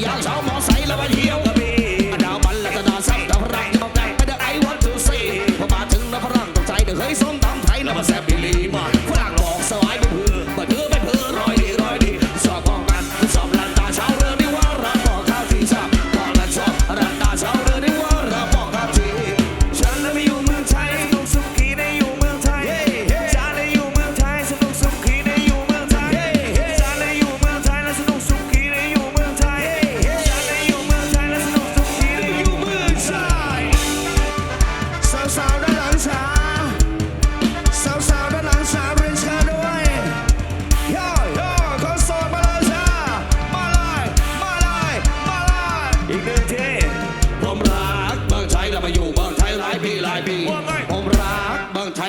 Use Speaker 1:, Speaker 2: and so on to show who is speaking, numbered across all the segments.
Speaker 1: 阳 don't.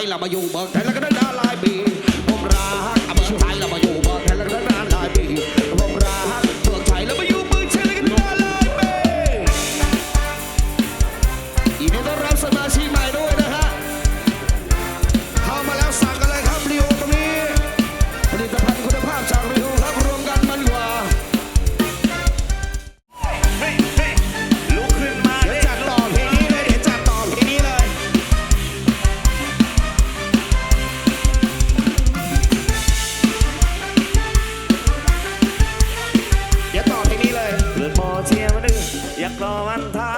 Speaker 1: ยเรามาอยู่เมืองไทยแล้วก็ได้นาลายบีผมรักเมืองไทยเรามาอยู่เมืองไทยแล้วก็ได้นาลายบี วัน
Speaker 2: ทา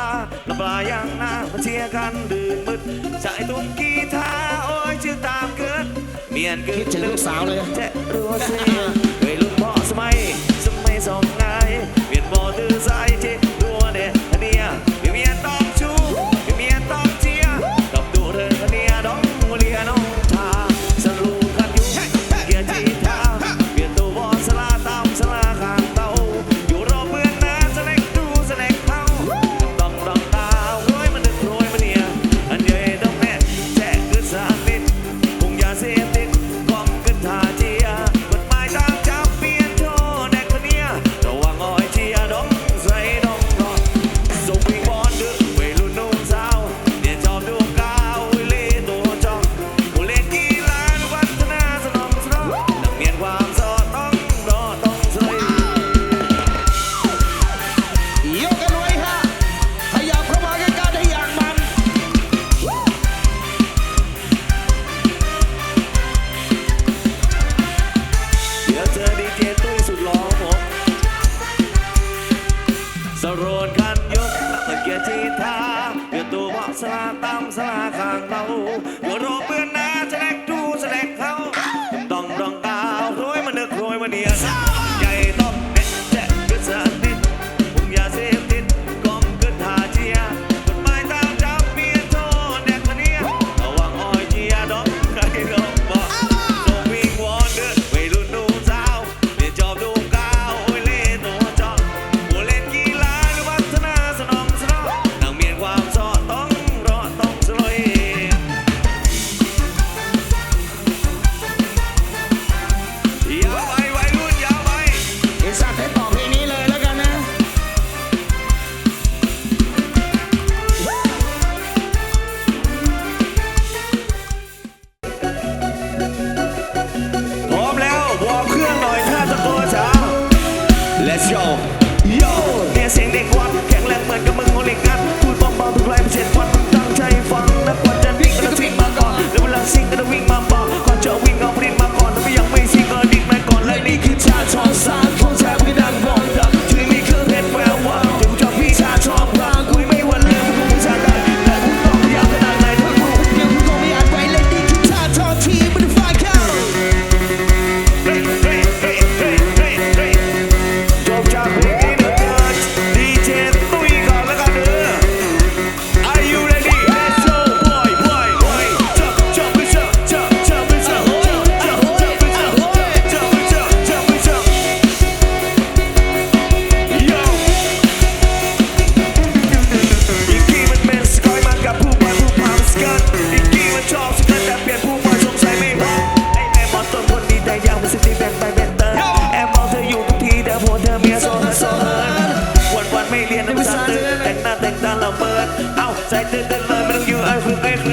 Speaker 2: ลำปลายังนามาเชียร์กันดื่มมืดสาตุ้มกีทาโอ้ยชื่อตามเกิดเมียนเกิด
Speaker 1: คิ
Speaker 2: ด
Speaker 1: ถึลูกสาวเลย
Speaker 2: แจะรู้วเสียเคยรุ่นพ่อสมัยสมัยสอง let's go yo เนี่ยเสียงเด็กวัดแข็งแรงเหมือนกั
Speaker 1: บมึง
Speaker 2: โอเล็กงัดพูดเบาๆทุกไรเปอร์เซ็นต์วัดงตั้ง
Speaker 1: ใจ
Speaker 2: ฟังนักวัดจะวิ่งก็ต้องวิ่งมาก่อนแล้วเวลาซิ่งก็ต้องวิ่ง เปิด เอาใจเต้น
Speaker 1: เต้
Speaker 2: นเลยไม่ต้องอยู่ไอ้คุณเต้น